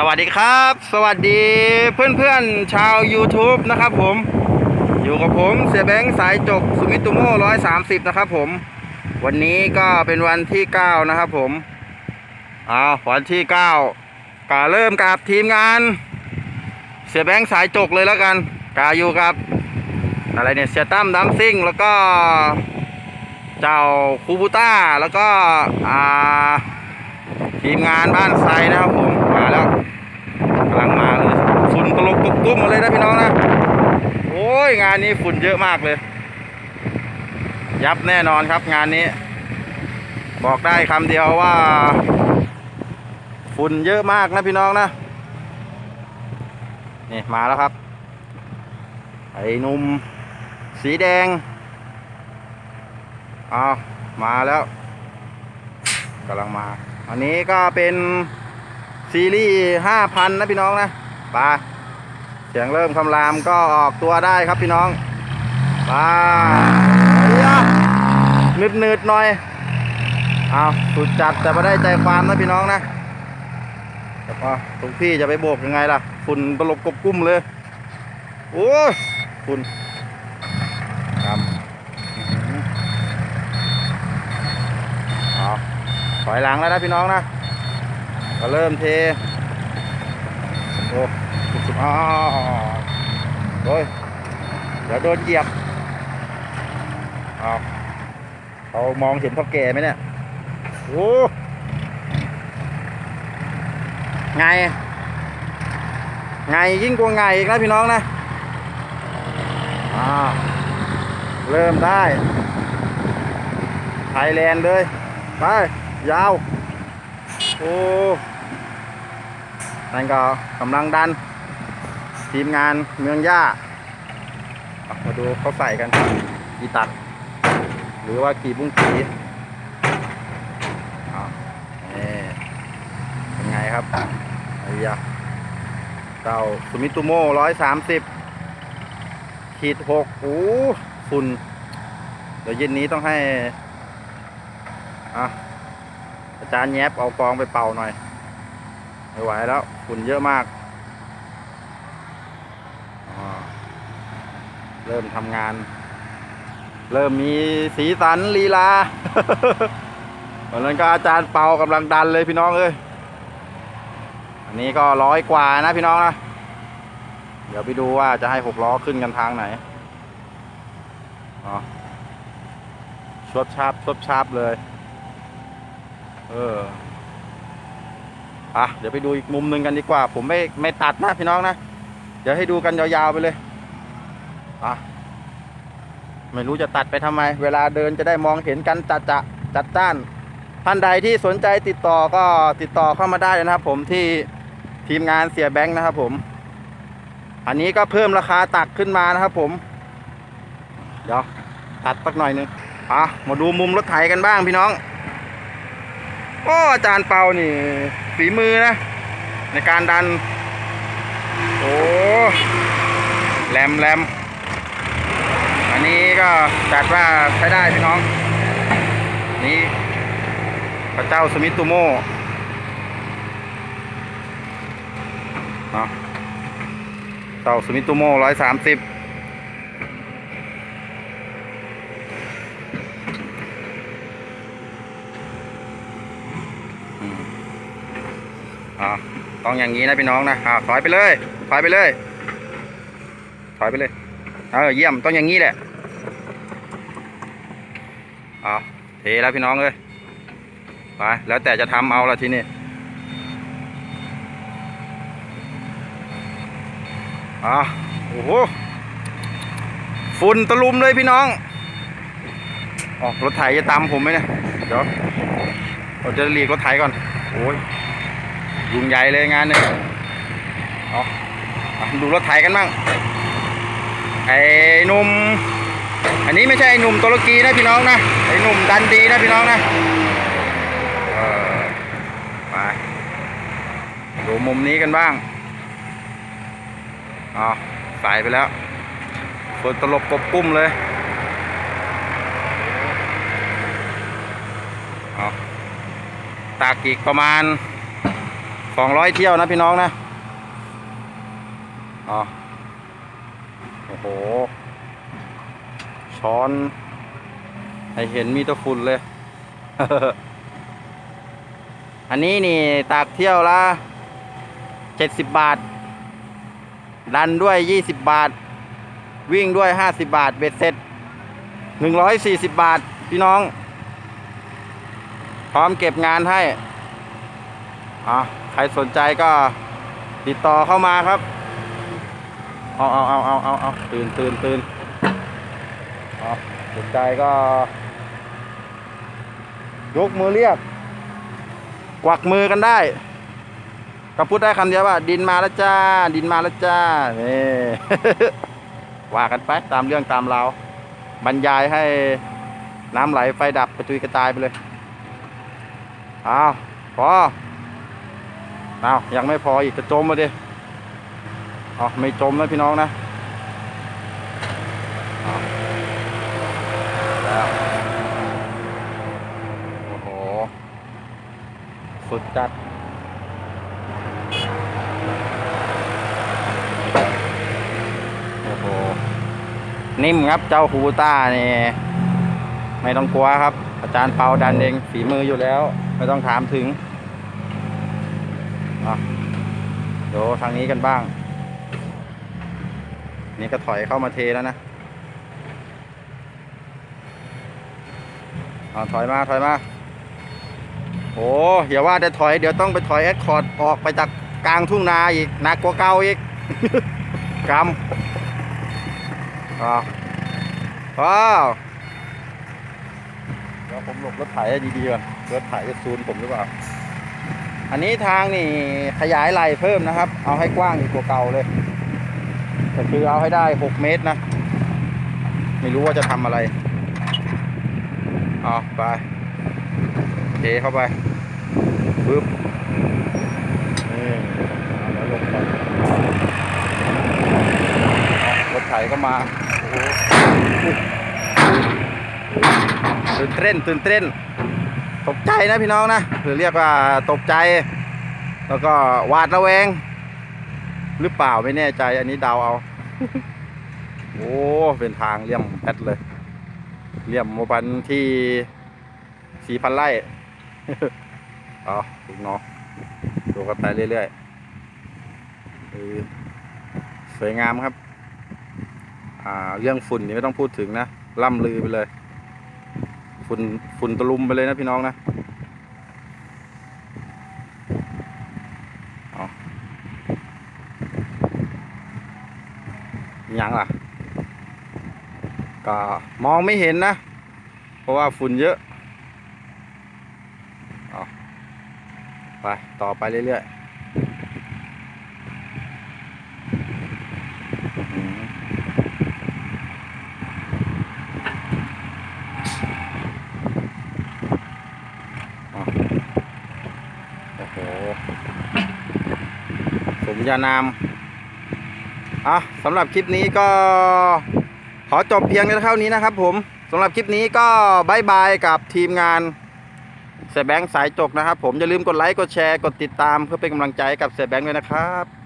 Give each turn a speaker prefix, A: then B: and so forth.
A: สวัสดีครับ สวัสดีเพื่อนๆชาว YouTube นะครับผมอยู่กับผมเสียแบงค์สายจกสุมิตุโม่ร้อยสามสิบนะครับผม วันนี้ก็เป็นวันที่เก้านะครับผมอ่าวันที่เก้าก็เริ่มกับทีมงาน เสียแบงค์สายจกเลยแล้วกันกาอยู่กับ อะไรเนี่ยเสียตั้มดัมซิ่งแล้วก็ เจ้าคูบูต้าแล้วก็อ่าทีมงานบ้านไซนะครับผมมาแล้วกำลังมาเลยฝุ่น ตุ้มมาเลยนะพี่น้องนะ โอ้ยงานนี้ฝุ่นเยอะมากเลย ยับแน่นอนครับงานนี้ บอกได้คำเดียวว่า ฝุ่นเยอะมากนะพี่น้องนะ นี่มาแล้วครับ ไอ้หนุ่มสีแดงอ้าวมาแล้วกำลังมา อันนี้ก็เป็นซีรีส์ห้าพันนะพี่น้องนะ ไป เสียงเริ่มคำรามก็ออกตัวได้ครับพี่น้องไปานืดนืดหน่อย เอาสุดจัดแต่ไม่ได้ใจความนะพี่น้องนะแต่ก็ตรงพี่จะไปโบกยังไงล่ะ ฝุ่นตลบกบกุ้มเลย โอ้ยฝุ่นครับอื้อหอเอาถอยหลังแล้วนะพี่น้องนะ ก็เริ่มเท โอ้ สุดๆอ้าวโอ้ยเดี๋ยวโดนเหยียบเอาเขามองเห็นเท่าแก่ไหมเนี่ย โอ้ไง ไงยิ่งกว่าไงอีกนะพี่น้องนะอ้าเริ่มได้ไทยแลนด์เลย ไป ยาว โอ้นั่นก็กำลังดัน ทีมงานเมืองย่าอะมาดูเขาใส่กันกี่ตัด หรือว่ากี่บุ้งกีอะนี่เป็นไงครับไอ้ยะเจ้าสุมิตุโม่ร้อยสามสิบขีดหกโอ้ฝุ่นเดี๋ยวเย็นนี้ต้องให้อะอาจารย์แยบเอากองไปเป่าหน่อย ไม่ไหวแล้วฝุ่นเยอะมากอ่า เริ่มทำงาน เริ่มมีสีสันลีลาวันนั้นก็อาจารย์เป่ากำลังดันเลยพี่น้องเอ้ยอันนี้ก็ร้อยกว่านะพี่น้องนะเดี๋ยวไปดูว่าจะให้หกล้อขึ้นกันทางไหนอ๋อชวบชาบชวบชาบเลย เอออะเดี๋ยวไปดูอีกมุมหนึ่งกันดีกว่า ผมไม่ไม่ตัดนะพี่น้องนะ เดี๋ยวให้ดูกันยาวๆไปเลย อะไม่รู้จะตัดไปทำไม เวลาเดินจะได้มองเห็นกันจัดจะจัดจ้าน ท่านใดที่สนใจติดต่อก็ติดต่อเข้ามาได้นะครับ ผมที่ทีมงานเสียแบงค์นะครับ ผม อันนี้ก็เพิ่มราคาตักขึ้นมานะครับ ผม เดี๋ยวตัดสักหน่อยหนึงอะมาดูมุมรถไถกันบ้างพี่น้องโอ้อาจารย์เปานี่ฝีมือนะ ในการดัน โอ้แหลมแหลม อันนี้ก็จัดว่าใช้ได้พี่น้อง นี่พระเจ้าสมิตุโมเนาะเจ้าสมิตุโมร้อยสามสิบอ่าต้องอย่างนี้นะพี่น้องนะอ่าถอยไปเลย ถอยไปเลย ถอยไปเลย เออเยี่ยมต้องอย่างนี้แหละอ่าเทแล้วพี่น้องเลยไปแล้วแต่จะทำเอาละทีนี้อ่าโอ้โหฝุ่นตะลุมเลยพี่น้องอ๋อรถไถจะตามผมไหมเนี่ยเดี๋ยวเราจะหลีกรถไถก่อนโอ้ยยุงใหญ่เลยงานเนี่ยอาเอาดูรถไถกันบ้าง ไอ้หนุ่มอันนี้ไม่ใช่ไอ้หนุ่มตุรกีนะพี่น้องนะไอ้หนุ่มดันดีนะพี่น้องนะเออไปดูมุมนี้กันบ้างอ๋อใส่ไปแล้วฝนตลบกบกุ้มเลยอตากอีกประมาณสองร้อยเที่ยวนะพี่น้องนะอ๋อ โอ้โห ช้อน ให้เห็นมีตะฝุ่นเลย อันนี้นี่ตากเที่ยวละเจ็ดสิบบาท ดันด้วยยี่สิบบาท วิ่งด้วยห้าสิบบาท เบ็ดเสร็จหนึ่งร้อยสี่สิบบาท พี่น้อง พร้อมเก็บงานให้อะใครสนใจก็ติดต่อเข้ามาครับ เอาเอาเอาเอาเอาเอาตื่นตื่นตื่นเอาสนใจก็ ยกมือเรียก กวักมือกันได้ก็พูดได้คำเดียวว่า ดินมาแล้วจ้า ดินมาแล้วจ้านี่ว่ากันไปตามเรื่องตามราวบรรยายให้น้ำไหลไฟดับกระจุยกระจายไปเลยอ้าวพออ้าวยังไม่พออีกจะจมมาดิ อ๋อไม่จมนะพี่น้องนะแล้วโอ้โห สุดจัดโอ้โห นิ่มครับเจ้าฮูต้านี่ ไม่ต้องกลัวครับ อาจารย์เปาดันเองฝีมืออยู่แล้ว ไม่ต้องถามถึงอะเดี๋ยวทางนี้กันบ้าง นี่ก็ถอยเข้ามาเทแล้วนะเอาถอยมาถอยมาโอ้อย่าว่าแต่ถอยเดี๋ยวต้องไปถอยแอคคอร์ดออกไปจากกลางทุ่งนาอีกหนักกว่าเก่าอีกกำอ้าว้าวเดี๋ยวผมหลบรถไถดีๆก่อนรถไถจะซูนผมหรือเปล่า อันนี้ทางนี่ขยายไหลเพิ่มนะครับ เอาให้กว้างอีกกว่าเก่าเลย แต่คือเอาให้ได้ 6 เมตรนะ ไม่รู้ว่าจะทำอะไรเอาไปเทเข้าไปปึ๊บนี่เอาแล้วลงไปรถไถก็มาตื่นเต้นตื่นเต้นตกใจนะพี่น้องนะหรือเรียกว่าตกใจ แล้วก็หวาดระแวง หรือเปล่าไม่แน่ใจอันนี้เดาเอา โอ้เป็นทางเลี่ยมแพทเลยเลี่ยมโมบันที่สี่พันไร่เอาลูกน้องดูกันไปเรื่อยๆสวยงามครับ อ่าเรื่องฝุ่นนี่ไม่ต้องพูดถึงนะล่ำลือไปเลย ฝุ่นฝุ่นตะลุมไปเลยนะพี่น้องนะเอาอิห ยังล่ะ ก็มองไม่เห็นนะ เพราะว่าฝุ่นเยอะเอาไป ต่อไปเรื่อยๆโอ้โหสมญานาม อะสำหรับคลิปนี้ก็ขอจบเพียงเท่านี้นะครับผมสำหรับคลิปนี้ก็บายบายกับทีมงานเสแบงค์สายจกนะครับ ผมอย่าลืมกดไลค์กดแชร์กดติดตามเพื่อเป็นกำลังใจกับเสแบงค์ด้วยนะครับ